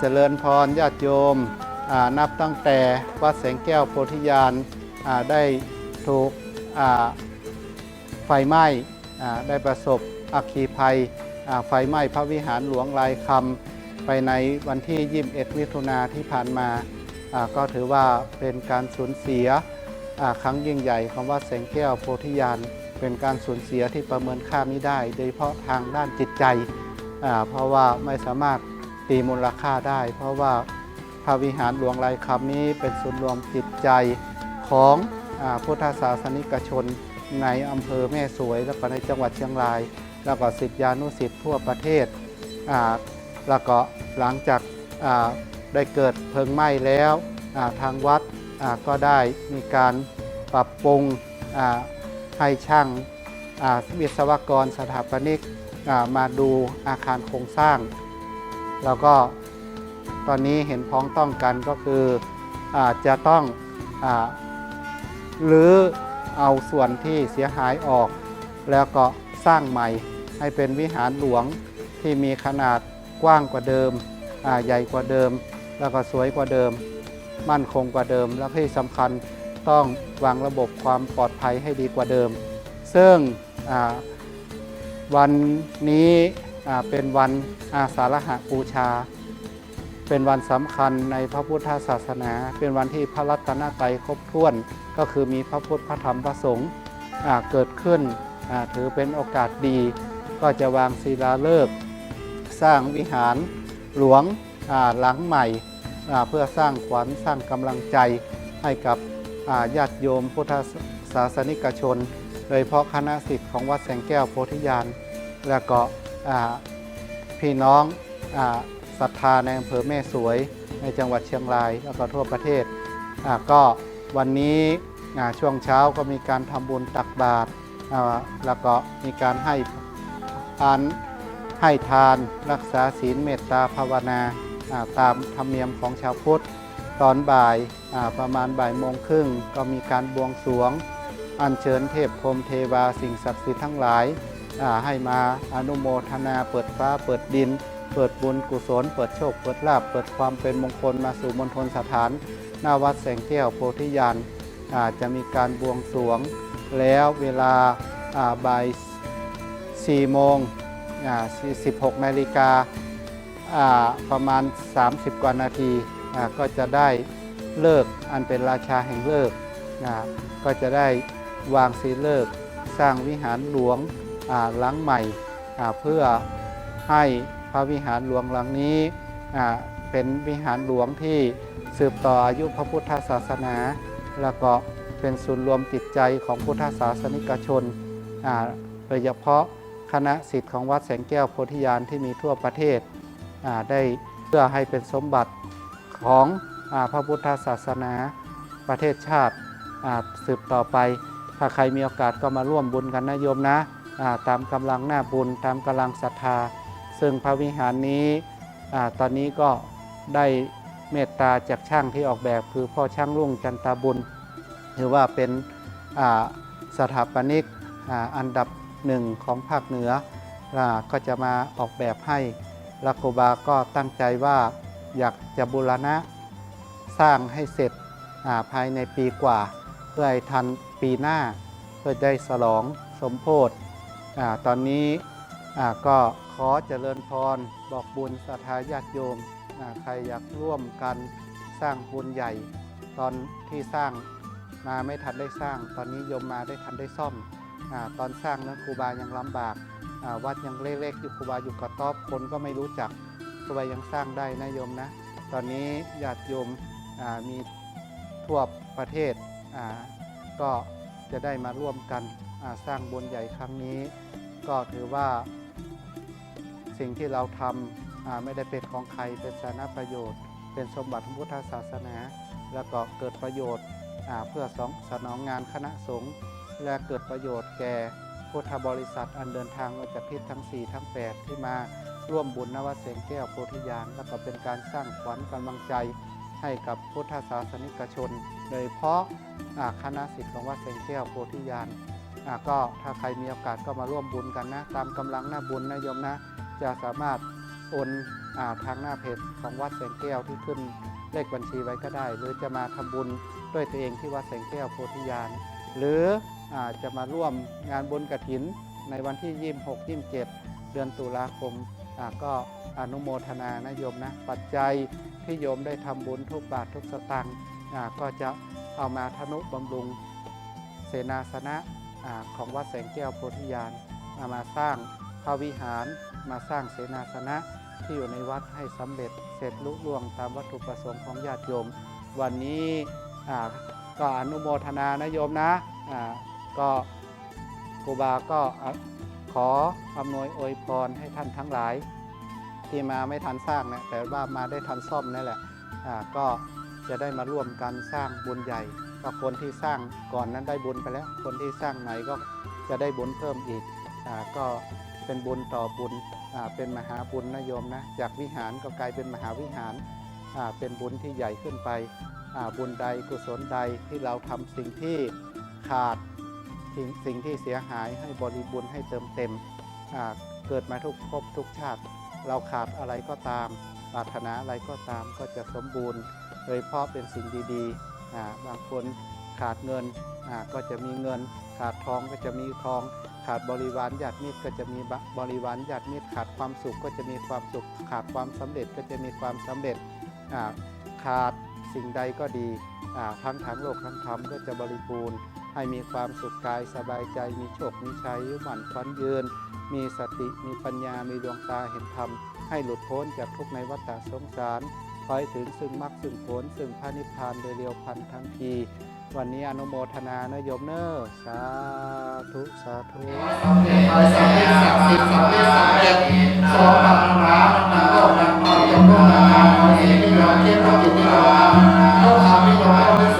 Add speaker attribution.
Speaker 1: เจริญพรญาติโยมนับตั้งแต่วัดแสงแก้วโพธิญาณได้ถูกไฟไหม้ได้ประสบอัคคีภัยไฟไหม้พระวิหารหลวงลายคำไปในวันที่ 21 มิถุนาที่ผ่านมาก็ถือว่าเป็นการสูญเสียครั้งยิ่งใหญ่ของวัดแสงแก้วโพธิญาณเป็นการสูญเสียที่ประเมินค่าไม่ได้ โดยเฉพาะทางด้านจิตใจ เพราะว่าไม่สามารถ ตีมูลค่าได้ เพราะว่าพระวิหารหลวงลายคำนี้เป็นศูนย์รวมจิตใจของอพุทธศาสนิกชนในอำเภอแม่สวย แล้วก็ในจังหวัดเชียงราย แล้วก็สิทธิานุสิทธิ์ทั่วประเทศ แล้วก็หลังจากาได้เกิดเพลิงไหม้แล้วาทางวัดก็ได้มีการปรับปรุงให้ช่างวิศวกรสถาปนิกมาดูอาคารโครงสร้าง แล้วก็ตอนนี้เห็นพ้องต้องกันก็คืออาจะต้องอหรือเอาส่วนที่เสียหายออก แล้วก็สร้างใหม่ให้เป็นวิหารหลวงที่มีขนาดกว้างกว่าเดิมใหญ่กว่าเดิม แล้วก็สวยกว่าเดิม มั่นคงกว่าเดิม แล้วที่สำคัญต้องวางระบบความปลอดภัยให้ดีกว่าเดิม ซึ่งวันนี้ เป็นวันอาสาฬหบูชา เป็นวันสำคัญในพระพุทธศาสนา เป็นวันที่พระรัตนตรัยครบถ้วน ก็คือมีพระพุทธพระธรรมพระสงฆ์เกิดขึ้นถือเป็นโอกาสดี ก็จะวางศิลาฤกษ์สร้างวิหารหลวงหลังใหม่เพื่อสร้างขวัญสร้างกำลังใจให้กับญาติโยมพุทธศาสนิกชน โดยเฉพาะคณะสิทธิ์ของวัดแสงแก้วโพธิญาณแล้วก็อ่า พี่น้องศรัทธาในอำเภอแม่สวย ในจังหวัดเชียงรายแล้วก็ทั่วประเทศ ก็วันนี้ช่วงเช้าก็มีการทำบุญตักบาตรแล้วก็มีการให้ทานให้ทานรักษาศีลเมตตาภาวนาตามธรรมเนียมของชาวพุทธ ตอนบ่ายประมาณบ่ายโมงครึ่งก็มีการบวงสรวง อัญเชิญเทพพรหมเทวาสิ่งศักดิ์สิทธิ์ทั้งหลาย ให้มาอนุโมทนาเปิดฟ้าเปิดดิน เปิดบุญกุศล เปิดโชค เปิดลาบเปิดความเป็นมงคลมาสู่มณฑลสถานหน้าวัดแสงแก้วโพธิญาณจะมีการบวงสรวง แล้วเวลาอ่าบ่าย4โมงอ่า16นาฬิกาประมาณ 30 กว่านาทีก็จะได้เลิกอันเป็นราชาแห่งเลิก ก็จะได้วางศีลเลิก สร้างวิหารหลวง หลังใหม่เพื่อให้พระวิหารหลวงหลังนี้เป็นวิหารหลวงที่สืบต่ออายุพระพุทธศาสนา แล้วก็เป็นศูนย์รวมจิตใจของพุทธศาสนิกชนโดยเฉพาะคณะสิทธิ์ของวัดแสงแก้วโพธิญาณที่มีทั่วประเทศได้เพื่อให้เป็นสมบัติของอพระพุทธศาสนาประเทศชาติสืบต่อไป ถ้าใครมีโอกาสก็มาร่วมบุญกันนะโยมนะ ตามกำลังหน้าบุญตามกำลังศรัทธา ซึ่งพระวิหารนี้อตอนนี้ก็ได้เมตตาจากช่างที่ออกแบบคือพ่อช่างรุ่งจันตาบุญถือว่าเป็นสถาปนิกอ,อันดับหนึ่งของภาคเหนืออก็จะมาออกแบบให้ลักโครูบาก็ตั้งใจว่าอยากจะบูรณะสร้างให้เสร็จาภายในปีกว่า เพื่อให้ทันปีหน้า เพื่อได้ฉลองสมโพธิ อตอนนี้ก็ขอเจริญพรบอกบุญศรัทธาญาติโยมใครอยากร่วมกันสร้างบุญใหญ่ ตอนที่สร้างมาไม่ทันได้สร้าง ตอนนี้โยมมาได้ทันได้ซ่อมอตอนสร้างนั้นครูบายังลำบากวัดยังเล็กๆอยู่ครูบาอยู่กระต๊อบคนก็ไม่รู้จักครูบายังสร้างได้นะโยมนะ ตอนนี้ญาติโยมมีทั่วประเทศก็จะได้มาร่วมกัน สร้างบุญใหญ่ครั้งนี้ ก็ถือว่าสิ่งที่เราทำไม่ได้เป็นของใครเป็นสาธารณประโยชน์ เป็นสมบัติของพุทธศาสนา แล้วก็เกิดประโยชน์เพื่อสองสนองงานคณะสงฆ์และเกิดประโยชน์แก่พุทธบริษัทอันเดินทางมาจากทิศทั้ง 4 ทั้ง 8 ที่มาร่วมบุญนวเสงแก้วโพธิญาณแล้วก็เป็นการสร้างขวัญกำลังใจให้กับพุทธศาสนิกชน โดยเฉพาะคณะสิทธิ์ของวัดเซงแก้วโพธิญาณ ก็ถ้าใครมีโอกาสก็มาร่วมบุญกันนะ ตามกำลังหน้าบุญนะโยมนะ จะสามารถโอนอทางหน้าเพจของวัดแสงแก้วที่ขึ้นเลขบัญชีไว้ก็ได้ หรือจะมาทำบุญด้วยตัวเองที่วัดแสงแก้วโพธิญาณหรืออจะมาร่วมงานบุญกระถิน ในวันที่26 27เจ็ดเดือนตุลาคมาก็อนุโมทนานะโยมนะปัจจัยที่โยมได้ทำบุญทุกบาททุกสตางค์ก็จะเอามาทนุบำรุงเสนาสนะ ของวัดแสงแก้วโพธิญาณเอามาสร้างพระวิหารมาสร้างเสนาสนะที่อยู่ในวัดให้สำเร็จเสร็จลุล่วงตามวัตถุประสงค์ของญาติโยม วันนี้ก็อนุโมทนานะโยมนะก็ครูบาก็ขออำนวยอวยพรให้ท่านทั้งหลาย ที่มาไม่ทันสร้างนะแต่ว่ามาได้ทันซ่อมนั่นแหละก็จะได้มาร่วมกันสร้างบุญใหญ่ ก็คนที่สร้างก่อนนั้นได้บุญไปแล้ว คนที่สร้างใหม่ก็จะได้บุญเพิ่มอีกอก็เป็นบุญต่อบุญเป็นมหาบุญนะโยมนะ จากวิหารก็กลายเป็นมหาวิหารเป็นบุญที่ใหญ่ขึ้นไปบุญใดกุศลใดที่เราทำสิ่งที่ขาดสิ่งสิ่งที่เสียหายให้บริบูรณ์ให้เติมเต็มเกิดมาทุกภพทุกชาติ เราขาดอะไรก็ตามปรารถนาอะไรก็ตามก็จะสมบูรณ์ โดยเฉพาะเป็นสิ่งดีๆ บางคนขาดเงินก็จะมีเงิน ขาดทองก็จะมีทอง ขาดบริวารญาติมิตรก็จะมีบริวารญาติมิตร ขาดความสุขก็จะมีความสุข ขาดความสำเร็จก็จะมีความสำเร็จขาดสิ่งใดก็ดีทั้งทางโลกทั้งธรรมก็จะบริบูรณ์ ให้มีความสุขกายสบายใจมีโชค มีชัยหมั่นควันยืน มีสติมีปัญญามีดวงตาเห็นธรรม ให้หลุดพ้นจากทุกในวัฏสงสาร คอยถึงซึ่งมรรคซึ่งผลซึ่งพระนิพพานโดยเร็วพันทันที วันนี้อนุโมทนานะโยมเนอสาธุสาธุ
Speaker 2: สัมเด็จพระสัมเด็จศักดิ์สิทธิ์สัมเด็จสำเร็จโสตังหานังโลกนังต่อยมโลกนังนาโมเอนิยมเทพจิตนิยมโลกามิยม